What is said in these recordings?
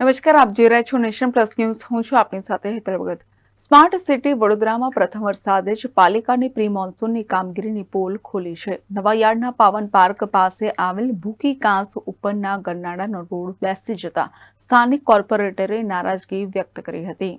નમસ્કાર, આપ જોઈ રહ્યા છો નેશન પ્લસ ન્યૂઝ. હું છું આપની સાથે હેતલ ભગત. સ્માર્ટ સિટી વડોદરામાં પ્રથમ વરસાદે જ પાલિકાની પ્રી મોન્સૂનની કામગીરીની પોલ ખોલી છે. નવાયાર્ડના પાવન પાર્ક પાસે આવેલ ભૂકી કાંસ ઉપરના ગરનાળાનો રોડ બેસી જતા સ્થાનિક કોર્પોરેટરે નારાજગી વ્યક્ત કરી હતી.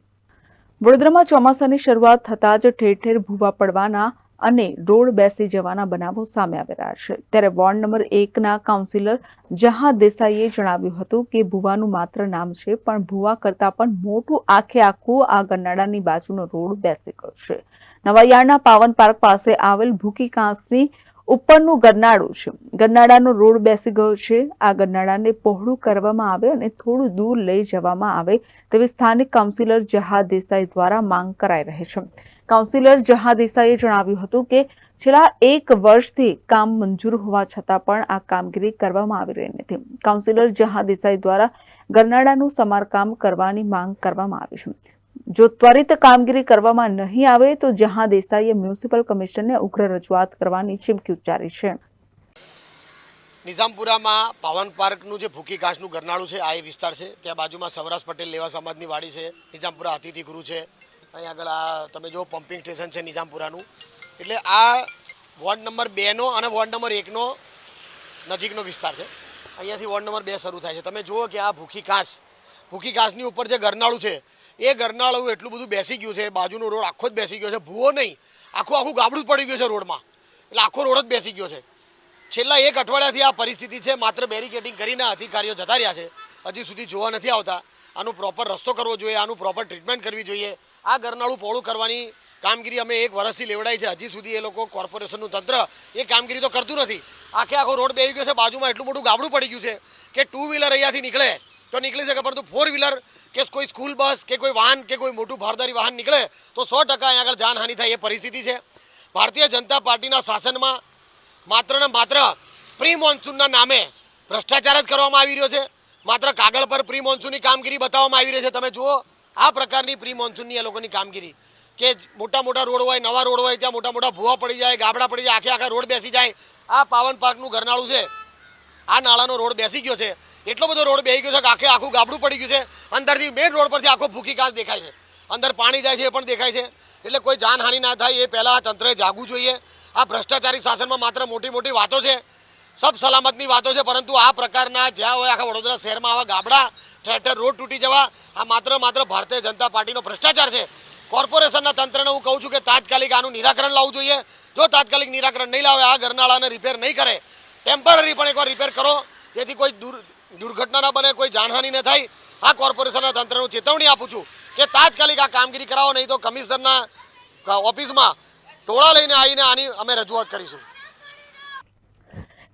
વડોદરામાં ચોમાસાની શરૂઆત થતાં જ ઠેર ઠેર ભૂવા પડવાના અને રોડ બેસી જવાના બનાવો સામે આવી રહ્યા છે. ત્યારે વોર્ડ નંબર એકના કાઉન્સિલર જહા દેસાઈએ જણાવ્યું હતું કે ભુવાનું માત્ર નામ છે, પણ ભુવા કરતાં પણ મોટું આખે આખું આ ગરનાળાની બાજુનો રોડ બેસી ગયો છે. નવાયાળના પાવન પાર્ક પાસે આવેલ ભૂકી કાંસની ઉપરનું ગરનાળું છે. ગરનાળાનો રોડ બેસી ગયો છે. આ ગરનાળાને પહોળું કરવામાં આવે અને થોડું દૂર લઈ જવામાં આવે તેવી સ્થાનિક કાઉન્સિલર જહા દેસાઈ દ્વારા માંગ કરાઈ રહી છે. કાઉન્સિલર જહા દેસાઈએ જણાવ્યું હતું કે છેલ્લા એક વર્ષથી કામ મંજૂર હોવા છતાં પણ આ કામગીરી કરવામાં આવી રહી નથી. કાઉન્સિલર જહા દેસાઈ દ્વારા ગરનાળાનું સમારકામ કરવાની માંગ કરવામાં આવી છે. જો ત્વરિત કામગીરી કરવામાં નહીં આવે તો જહા દેસાઈએ મ્યુનિસિપલ કમિશનરને ઉગ્ર રજૂઆત કરવાની ચીમકી ઉચ્ચારી છે. નિઝામપુરામાં પાવન પાર્કનું જે ભૂખી ઘાસનું ગરનાળું છે, આ એ વિસ્તાર છે. ત્યાં બાજુમાં સૌરાષ્ટ્ર પટેલ લેવા સમાજની વાડી છે. નિઝામપુરા અતિથિ ગૃહ છે. અહીં આગળ આ તમે જો પમ્પિંગ સ્ટેશન છે નિઝામપુરાનું. એટલે આ વોર્ડ નંબર બેનો અને વોર્ડ નંબર એકનો નજીકનો વિસ્તાર છે. અહીંયાથી વોર્ડ નંબર બે શરૂ થાય છે. તમે જુઓ કે આ ભૂખી ઘાસ, ભૂખી ઘાસની ઉપર જે ગરનાળું છે, એ ગરનાળું એટલું બધું બેસી ગયું છે, બાજુનો રોડ આખો જ બેસી ગયો છે. ભૂવો નહીં, આખું આખું ગાબડું પડી ગયું છે રોડમાં. એટલે આખો રોડ જ બેસી ગયો છે. છેલ્લા એક અઠવાડિયાથી આ પરિસ્થિતિ છે, માત્ર બેરિકેડિંગ કરીને અધિકારીઓ જતા રહ્યા છે. હજી સુધી જોવા નથી આવતા. આનું પ્રોપર રસ્તો કરવો જોઈએ, આનું પ્રોપર ટ્રીટમેન્ટ કરવી જોઈએ. આ ગરનાળું પહોળું કરવાની કામગીરી અમે એક વર્ષથી લેવડાઈ છે. હજી સુધી એ લોકો કોર્પોરેશનનું તંત્ર એ કામગીરી તો કરતું નથી. આખે આખો રોડ બેસી ગયો છે, બાજુમાં એટલું મોટું ગાબડું પડી ગયું છે કે ટુ વ્હીલર અહીંયાથી નીકળે. તો નીકળી શકે, પરંતુ ફોર વ્હીલર કે કોઈ સ્કૂલ બસ કે કોઈ વાહન કે કોઈ મોટું ભારદારી વાહન નીકળે, તો સો ટકા અહીંયા આગળ જાનહાનિ થાય એ પરિસ્થિતિ છે. ભારતીય જનતા પાર્ટીના શાસનમાં માત્ર ને માત્ર પ્રી મોન્સૂનના નામે ભ્રષ્ટાચાર જ કરવામાં આવી રહ્યો છે. માત્ર કાગળ પર પ્રી મોન્સૂનની કામગીરી બતાવવામાં આવી રહી છે. તમે જુઓ, આ પ્રકારની પ્રી મોન્સૂનની એ લોકોની કામગીરી. કે મોટા મોટા રોડ હોય, નવા રોડ હોય, ત્યાં મોટા મોટા ભૂવા પડી જાય, ગાબડા પડી જાય, આખે આખા રોડ બેસી જાય. આ પાવન પાર્કનું ગરનાળું છે. આ નાળાનો રોડ બેસી ગયો છે. એટલો બધો રોડ બેસી ગયો છે કે આખે આખું ગાબડું પડી ગયું છે. અંદરથી મેઇન રોડ પરથી આખો ભૂખી ઘાસ દેખાય છે. અંદર પાણી જાય છે, એ પણ દેખાય છે. એટલે કોઈ જાનહાનિ ના થાય, એ પહેલાં તંત્રએ જાગવું જોઈએ. આ ભ્રષ્ટાચારી શાસનમાં માત્ર મોટી મોટી વાતો છે. સબ સલામતની વાતો છે, પરંતુ આ પ્રકારના જ્યાં હોય આખા વડોદરા શહેરમાં આવા ગાબડા ઠેર ઠેર રોડ તૂટી જવા, આ માત્ર માત્ર ભારતીય જનતા પાર્ટીનો ભ્રષ્ટાચાર છે. કોર્પોરેશનના તંત્રને હું કહું છું કે તાત્કાલિક આનું નિરાકરણ લાવવું જોઈએ. જો તાત્કાલિક નિરાકરણ નહીં લાવે, આ ઘરનાળાને રિપેર નહીં કરે ટેમ્પરરી પણ એકવાર રિપેર કરો, જેથી કોઈ દુર, દુર્ઘટના ન બને, કોઈ જાનહાનિ ન થાય. આ કોર્પોરેશનના તંત્રનું ચેતવણી આપું છું કે તાત્કાલિક આ કામગીરી કરાવો, નહીં તો કમિશનરના ઓફિસમાં ટોળા લઈને આવીને આની અમે રજૂઆત કરીશું.